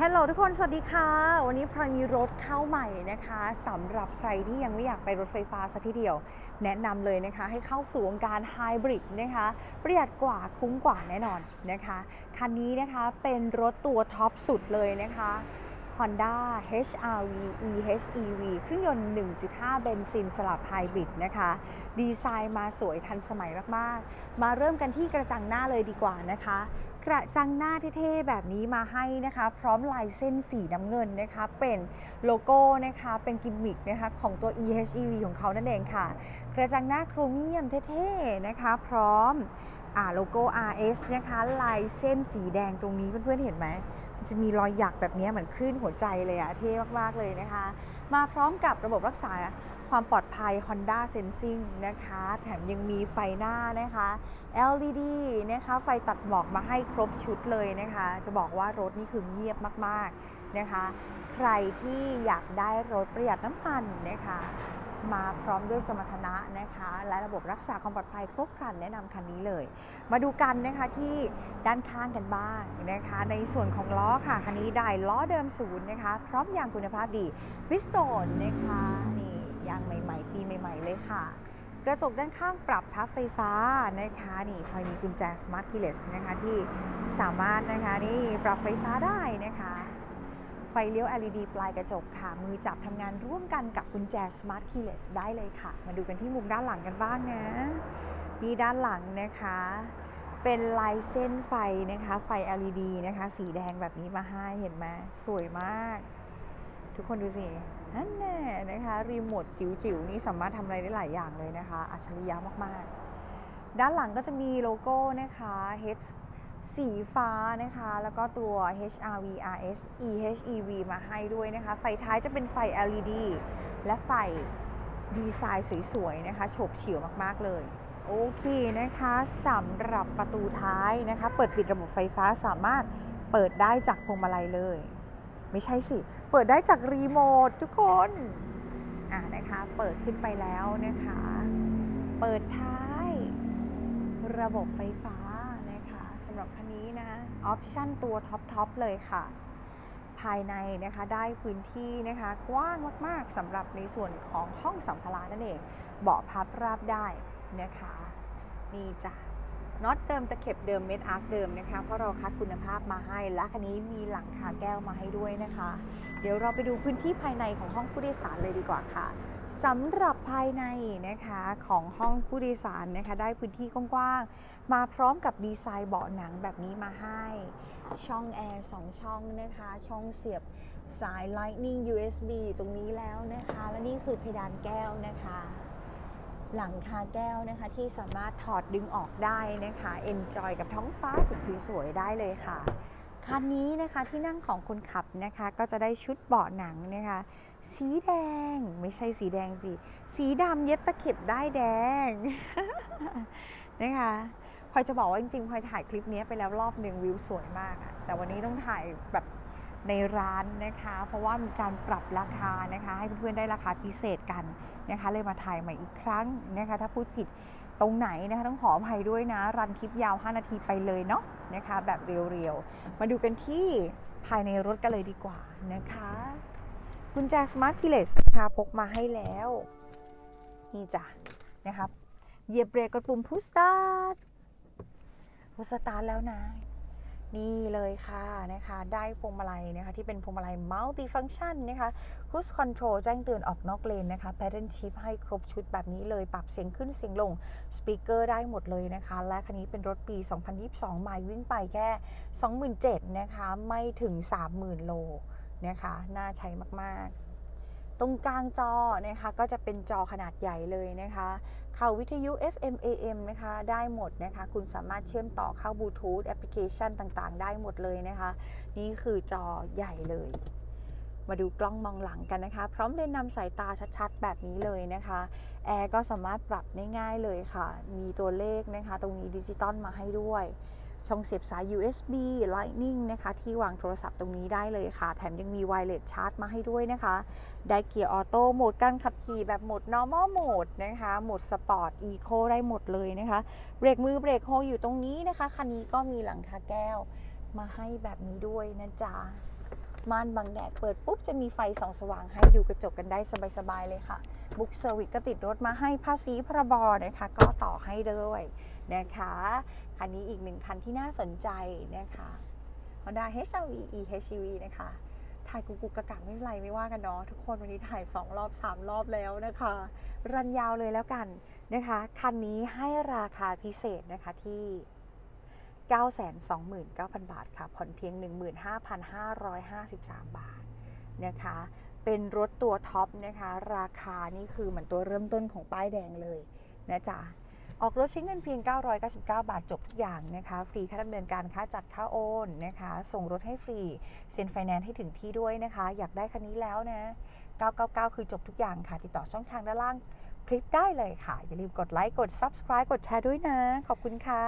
ฮัลโหลทุกคน สวัสดีค่ะ วันนี้พลอยมีรถเข้าใหม่นะคะสำหรับใครที่ยังไม่อยากไปรถไฟฟ้าสักทีเดียว แนะนำเลยนะคะ ให้เข้าสู่วงการไฮบริดนะคะประหยัดกว่าคุ้มกว่าแน่นอนนะคะ คันนี้นะคะเป็นรถตัวท็อปสุดเลยนะคะ Honda HR-V eHEV เครื่องยนต์ 1.5 เบนซินสลับไฮบริดนะคะ ดีไซน์มาสวยทันสมัยมาก ๆ มาเริ่มกันที่กระจังหน้าเลยดีกว่านะคะ กระจังหน้าเท่ๆแบบนี้มาให้นะคะ พร้อมลายเส้นสีน้ำเงินนะคะ เป็นโลโก้นะคะ เป็นกิมมิคนะคะของตัว eHEV ของเขานั่นเองค่ะ กระจังหน้าโครเมียมเท่ๆนะคะ พร้อมอ่าโลโก้ RS นะคะ ลายเส้นสีแดงตรงนี้เพื่อนๆเห็นไหมมันจะมีรอยหยักแบบนี้เหมือนคลื่นหัวใจเลยอะเท่มากๆเลยนะคะ มาพร้อมกับระบบรักษา ความปลอดภัย Honda Sensing นะคะ แถมยังมีไฟหน้านะคะ LED นะคะ ไฟตัดหมอกมาให้ครบชุดเลยนะคะ จะบอกว่ารถนี่คือเงียบมากๆนะคะ ใครที่อยากได้รถประหยัดน้ำมันนะคะ มาพร้อมด้วยสมรรถนะนะคะ และระบบรักษาความปลอดภัยครบครันแนะนำคันนี้เลย มาดูกันนะคะที่ด้านข้างกันบ้างนะคะ ในส่วนของล้อค่ะ คันนี้ได้ล้อเดิมศูนย์นะคะ พร้อมยางคุณภาพดีวิสโตนนะคะางใหม่ ๆ ปีใหม่ ๆ เลยค่ะ กระจกด้านข้างปรับพับไฟฟ้านะคะนี่พลอยมีกุญแจ Smart Keyless นะคะที่สามารถนะคะนี่ปรับไฟฟ้าได้นะคะไฟเลี้ยว LED ปลายกระจกค่ะ มือจับทำงานร่วมกันกับกุญแจ Smart Keyless ได้เลยค่ะ มาดูกันที่มุมด้านหลังกันบ้างนะนี่ด้านหลังนะคะ เป็นลายเส้นไฟนะคะ ไฟ LED นะคะ สีแดงแบบนี้มาให้เห็นไหมสวยมาก ทุกคนดูสินั่นแน่นะคะรีโมทจิ๋วๆนี่สามารถทำอะไรได้หลายอย่างเลยนะคะ อัจฉริยะมากๆ ด้านหลังก็จะมีโลโก้นะคะ H สีฟ้านะคะ แล้วก็ตัว HRV RS eHEV มาให้ด้วยนะคะ ไฟท้ายจะเป็นไฟ LED และไฟดีไซน์สวยๆนะคะโฉบเฉี่ยวมากๆเลยโอเคนะคะสำหรับประตูท้ายนะคะ เปิดปิดระบบไฟฟ้าสามารถเปิดได้จากพวงมาลัยเลย ไม่ใช่สิ เปิดได้จากรีโมททุกคน อ่านะคะ เปิดขึ้นไปแล้วนะคะ เปิดท้าย ระบบไฟฟ้านะคะสำหรับคันนี้นะ ออปชั่นตัวท็อปทอปเลยค่ะ ภายในนะคะได้พื้นที่นะคะ กว้างมาก ๆสำหรับในส่วนของห้องสัมภาระนั่นเอง เบาะพับราบได้นะคะ นี่จ้ะ น็อตเดิมตะเข็บเดิมเม็ดอาร์คเดิมนะคะ เพราะเราคัดคุณภาพมาให้ และคันนี้มีหลังคาแก้วมาให้ด้วยนะคะ เดี๋ยวเราไปดูพื้นที่ภายในของห้องผู้โดยสารเลยดีกว่าค่ะสำหรับภายในนะคะของห้องผู้โดยสารนะคะ ได้พื้นที่กว้างๆมาพร้อมกับดีไซน์เบาะหนังแบบนี้มาให้ ช่องแอร์สองช่องนะคะ ช่องเสียบสาย Lightning USB ตรงนี้แล้วนะคะ และนี่คือเพดานแก้วนะคะ หลังคาแก้วนะคะที่สามารถถอดดึงออกได้นะคะ Enjoy กับท้องฟ้าสีสวยๆได้เลยค่ะ คันนี้นะคะที่นั่งของคนขับนะคะก็จะได้ชุดเบาะหนังนะคะ สีแดงไม่ใช่สีแดงสิสีดำเย็บตะเข็บได้แดงนะคะพลอยจะบอกว่าจริงๆพลอยถ่ายคลิปนี้ไปแล้วรอบหนึ่งวิวสวยมากอะแต่วันนี้ต้องถ่ายแบบ ในร้านนะคะ เพราะว่ามีการปรับราคานะคะ ให้เพื่อนๆได้ราคาพิเศษกันนะคะ เลยมาถ่ายใหม่อีกครั้งนะคะ ถ้าพูดผิดตรงไหนนะคะต้องขออภัยด้วยนะ รันคลิปยาว 5 นาทีไปเลยเนาะนะคะ แบบเรียวๆ มาดูกันที่ภายในรถกันเลยดีกว่านะคะกุญแจ Smart Keyless นะคะพกมาให้แล้ว นี่จ้ะนะครับเหยียบเบรกกดปุ่ม Push Start พุชสตาร์ทแล้วนะ นี่เลยค่ะนะคะได้พวงมาลัยนะคะที่เป็นพวงมาลัย Multi Function นะคะ Cruise Control แจ้งเตือนออกนอกเลนนะคะ Pattern Shift ให้ครบชุดแบบนี้เลยปรับเสียงขึ้นเสียงลงสปีกเกอร์ได้หมดเลยนะคะ และคันนี้เป็นรถปี 2022ไมล์วิ่งไปแค่ 27,000นะคะไม่ถึง 30,000 โลนะคะ น่าใช้มาก ๆ ตรงกลางจอนะคะก็จะเป็นจอขนาดใหญ่เลยนะคะเข้าวิทยุ FM AM นะคะได้หมดนะคะคุณสามารถเชื่อมต่อเข้าบลูทูธแอปพลิเคชันต่างๆ ได้หมดเลยนะคะ นี่คือจอใหญ่เลย มาดูกล้องมองหลังกันนะคะ พร้อมเลนส์นำสายตาชัดๆ แบบนี้เลยนะคะแอร์ก็สามารถปรับได้ง่ายเลยค่ะ มีตัวเลขนะคะ ตรงนี้ดิจิตอลมาให้ด้วย ช่องเสียบสาย USB Lightning นะคะ ที่วางโทรศัพท์ตรงนี้ได้เลยค่ะ แถมยังมี Wireless Charge มาให้ด้วยนะคะ ได้เกียร์ออโต้โหมดการขับขี่แบบโหมด normal mode นะคะ โหมด sport eco ได้หมดเลยนะคะ เบรกมือเบรกโฮอยู่ตรงนี้นะคะ คันนี้ก็มีหลังคาแก้วมาให้แบบนี้ด้วยนะจ๊ะม่านบังแดดเปิดปุ๊บจะมีไฟส่องสว่างให้ดูกระจกกันได้สบายๆเลยค่ะ บุ๊กเซอร์วิสก็ติดรถมาให้ภาษีพรบนะคะ ก็ต่อให้ด้วยนะคะคันนี้อีกหนึ่งคันที่น่าสนใจนะคะ Honda HRV eHEV นะคะถ่ายกุกกุกกะกะไม่เป็นไรไม่ว่ากันเนาะทุกคนวันนี้ถ่าย 2 รอบ 3 รอบแล้วนะคะ รันยาวเลยแล้วกันนะคะ คันนี้ให้ราคาพิเศษนะคะที่ 929,000 บาทค่ะ ผ่อนเพียง 15,553 บาทนะคะ เป็นรถตัวท็อปนะคะ ราคานี่คือเหมือนตัวเริ่มต้นของป้ายแดงเลยนะจ๊ะออกรถใช้เงินเพียง 999 บาทจบทุกอย่างนะคะ ฟรีค่าดำเนินการค่าจัดค่าโอนนะคะ ส่งรถให้ฟรี เซ็นไฟแนนซ์ให้ถึงที่ด้วยนะคะ อยากได้คันนี้แล้วนะ 999 คือจบทุกอย่างค่ะ ติดต่อช่องทางด้านล่างคลิปได้เลยค่ะ อย่าลืมกดไลค์ กด Subscribe กดแชร์ด้วยนะ ขอบคุณค่ะ